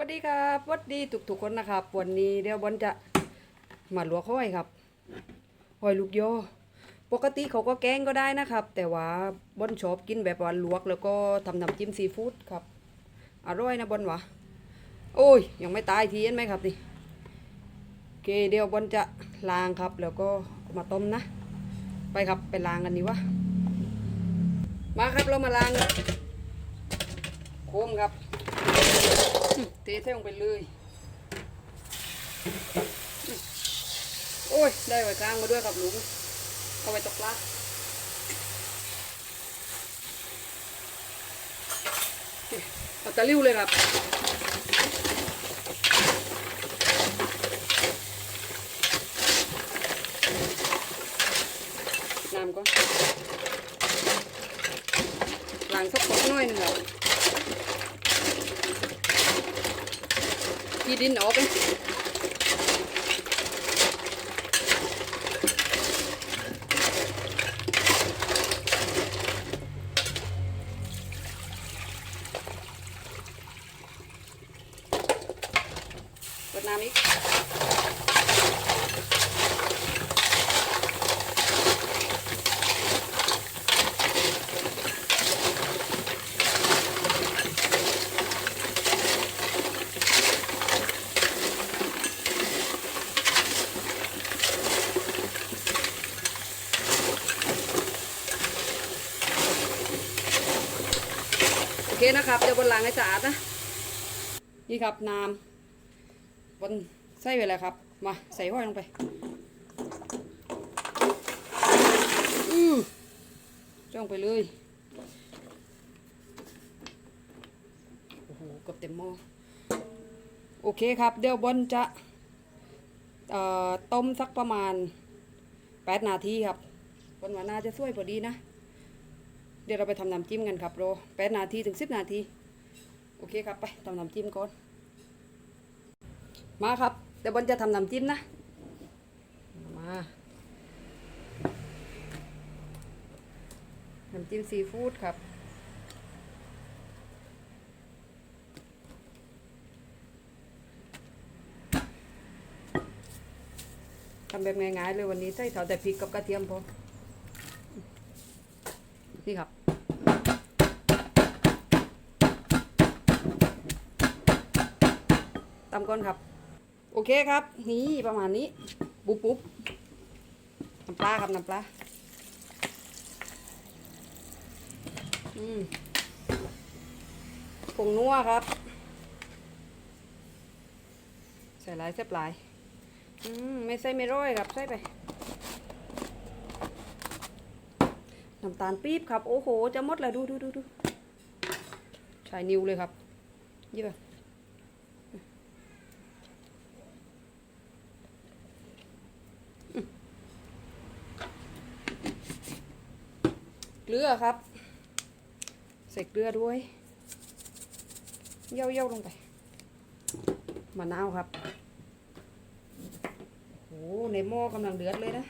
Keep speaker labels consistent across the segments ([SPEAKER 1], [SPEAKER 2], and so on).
[SPEAKER 1] วัสดีครับสวัสดีทุกๆคนนะครับวันนี้เดี๋ยวบอลจะมาลวกห้อยครับห้อยลูกโยอปกติเขาก็แกงก็ได้นะครับ แต่ว่าบอลชอบกินแบบว่าลวกแล้วก็ทำน้ำจิ้มซีฟู้ดครับอร่อยนะบอลวะโอ้ยยังไม่ตายทีเห็นไหมครับนี่โอเคเดี๋ยวบอลจะล้างครับ แล้วก็มาต้มนะ ไปครับไปล้างกันดีวะมาครับเรามาล้างโคมครับ เทเทลงไปเลย โอ้ย ได้ไว้กลางมาด้วยครับลุงเอาไว้ตกปลาเอาตะลิ้วเลยครับน้ำก็ล้างสักพกหน้อยหนึงครับ ที่ดินออกเล นะครับเดี๋ยวบนล้างให้สะอาดนะ นี่ครับน้ำบนใส่ไปแล้วครับ มาใส่ห้อยลงไปอือจ้องไปเลยโอ้โหเกับเต็มหม้อโอเคครับ เดี๋ยวบนจะเอ่อต้มสักประมาณ 8 นาทีครับบนว่าน่าจะช่วยพอดีนะ เดี๋ยวเราไปทำน้ำจิ้มกันครับโรแปดนาทีถึงสิบนาที โอเคครับไปทำน้ำจิ้มก่อน มาครับ เดี๋ยวบอลจะทำน้ำจิ้มนะ มา น้ำจิ้มซีฟู้ดครับทำแบบง่ายๆเลยวันนี้ใส่เท่าแต่พริกกับกระเทียมพอ นี่ครับ ตำก่อนครับ โอเคครับ นี่ประมาณนี้ ปุ๊บปุ๊บน้ำปลาครับน้ำปลาอืมผงนัวครับ ใส่ลายเสียบลายอืมไม่ใส่ไม่ร้อยครับ ใส่ไปน้ำตาลปี๊บครับ โอ้โห จะหมดแล้วดูดูดูดูใช้นิ้วเลยครับยี่ปะ เกลือครับ ใส่เกลือด้วยเย่าเย่าลงไปมะนาวครับโอ้ในหม้อกำลังเดือดเลยนะ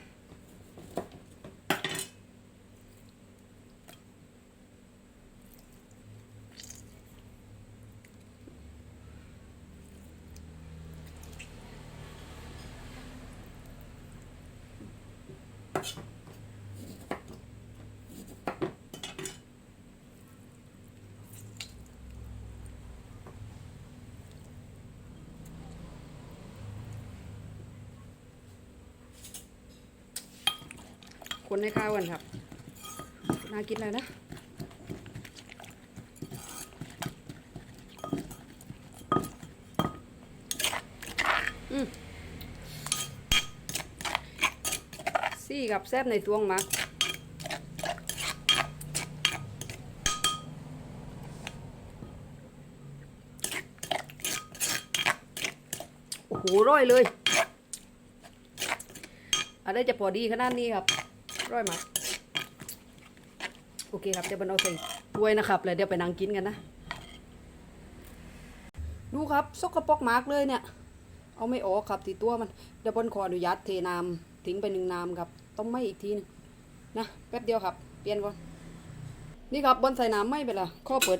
[SPEAKER 1] คนให้ข้าวกันครับ น่ากินเลยนะอืมซี่กับแซบในตวงมักโอ้โหร่อยเลยอะไรจะพอดีขนาดนี้ครับ ร่อยมากโอเคครับเดี๋ยวบนเอาใส่ถ้วยนะครับแล้วเดี๋ยวไปนั่งกินกันนะ ดูครับสกปรกมากเลยเนี่ย เอาไม่ออกครับที่ตัวมันเดี๋ยวบนขออนุญาตเทน้ำทิ้งไปหนึ่งน้ำครับ ต้องไม่อีกทีหนึงนะแป๊บเดียวครับ เปลี่ยนก่อนนี่ครับบนใส่น้ำไม่ไปละข้อเปิด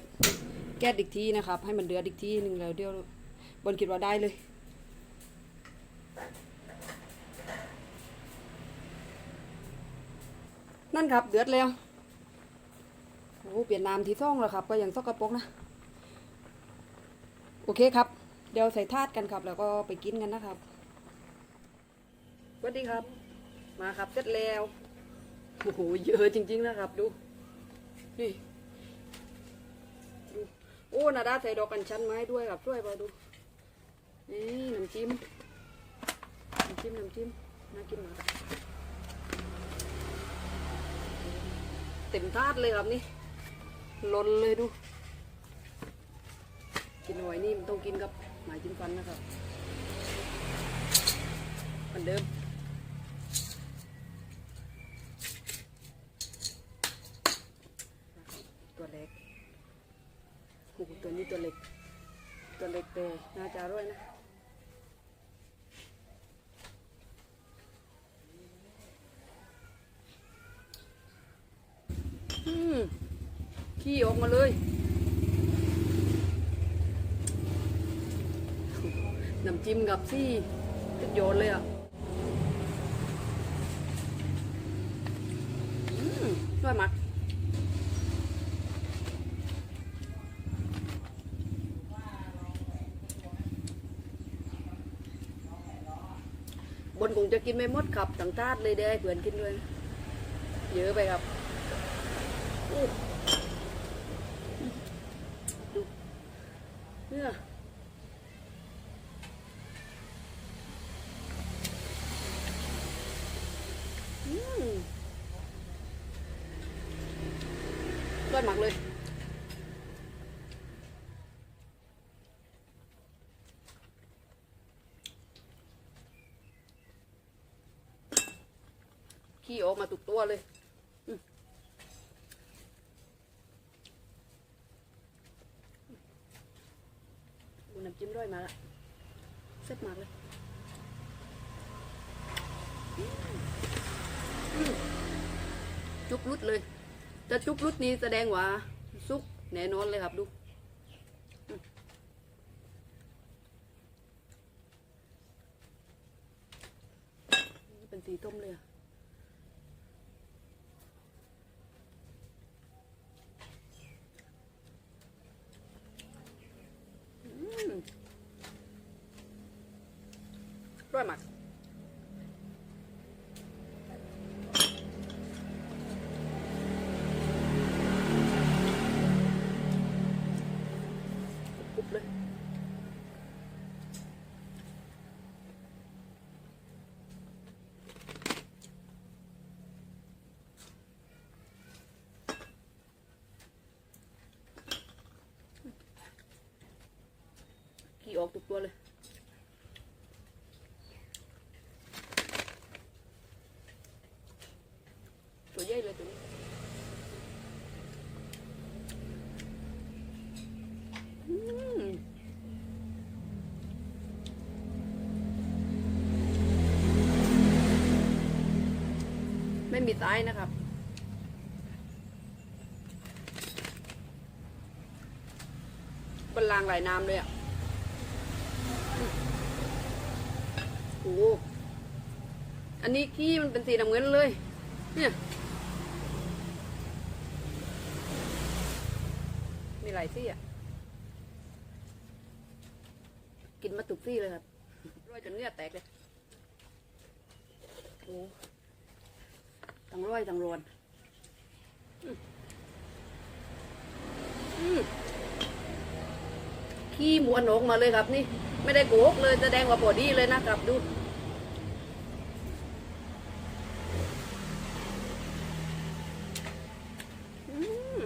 [SPEAKER 1] แก๊สอีกทีนะครับ ให้มันเดือดอีกทีหนึ่งแล้วเดี๋ยวบนคิดว่าได้เลย นั่นครับ เดือดแล้วโอ้เปลี่ยนน้ำที่ซ่องแล้วครับ ก็ยังซอกกระปรกนะ โอเคครับ เดี๋ยวใส่ทาดกันครับ แล้วก็ไปกินกันนะครับสวัสดีครับ มาครับเสร็จแล้วโอ้โหเยอะจริง ๆ นะครับ ดู นี่ดูโอ้นาดาใส่ดอกกัญชันไม้ด้วยครับช่วยเปล่าดู นี่น้ำจิ้ม น้ำจิ้ม น้ำจิ้ม น่ากินมาก เต็มทาดเลยครับนี่ล้นเลยดู กินหอยนี่มันต้องกินกับหมายจิ้มฟันนะครับเหมือนเดิมตัวเล็กโอ้โหตัวนี้ตัวเล็ก ตัวเล็กแต่น่าจะอร่อยนะ อืม ขี้ออกมาเลย น้ำจิ้มกับซี่จุดโยนเลยอะอืมด้วยมักบนคงจะกินไม่หมดครับต่างชาติเลยได้เพื่อนกินด้วย เยอะไปครับอู้ดูเนี่ยอืม รสหมักเลยขี้ออกมาตุกตัวเลยดูน้ำจิ้มด้วยมาละเซ็ตมากเลยจุบรุดเลย จะชุบรุดนี้แสดงว่าซุกแน่นอนเลยครับดูเป็นสีต้มเลยอะ ออกทุกตัวเลยตัวใหญ่เลยตัวนี้ไม่มีตายนะครับบันลางหลายน้ำเลยอะอืม อันนี้ขี้มันเป็นสีน้ำเงินเลย เนี่ยมีหลายซี่อะ กินมาตุกซี่เลยครับร้อยจนเนื้อแตกเลยโอ้ทั้งร้อยทั้งรวนขี้หมูอนออกมาเลยครับนี่ ไม่ได้โกหกเลยแสดงว่าพอดีเลยนะครับดู อืม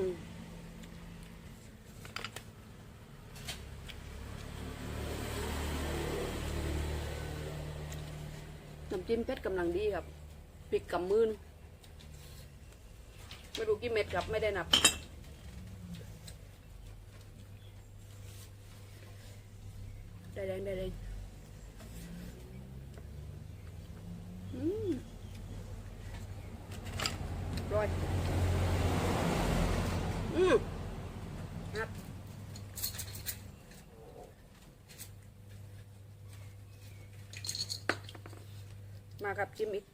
[SPEAKER 1] น้ำจิ้มเผ็ดกำลังดีครับพริกกำมือนไม่รู้กี่เม็ดครับไม่ได้นับ ได้แดงได้แดงอืมร้อยอืมครับ ครับจิ้มอีก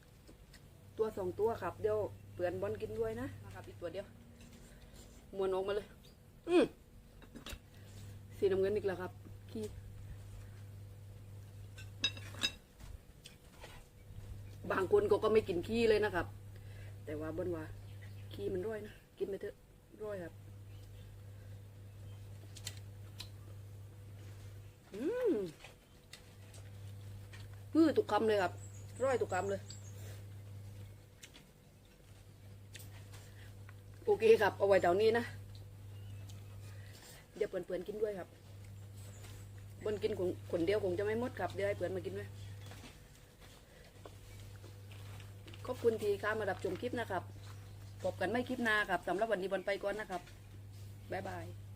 [SPEAKER 1] ตัวสองตัวครับ เดี๋ยวเปื่อนบอลกินด้วยนะนะครับอีกตัวเดียวมวนออกมาเลย อืมสีน้ำเงินอีกแล้วครับขี้บางคนก็ก็ไม่กินขี้เลยนะครับ แต่ว่าบนว่าขี้มันร้อยนะ กินไปเถอะร้อยครับ อืมพื้อตุกคำเลยครับ ร้อยตุกคำเลยโอเคครับ เอาไว้เดี๋ยวนี้นะ เดี๋ยวเพื่อนๆกินด้วยครับบนกินคนคนเดียวคงจะไม่หมดครับเดี๋ยวให้เพื่อนมากินด้วยขอบคุณที่เข้ามารับชมคลิปนะครับพบกันไม่คลิปหน้าครับสำหรับวันนี้บอลไปก่อนนะครับ บ๊ายบาย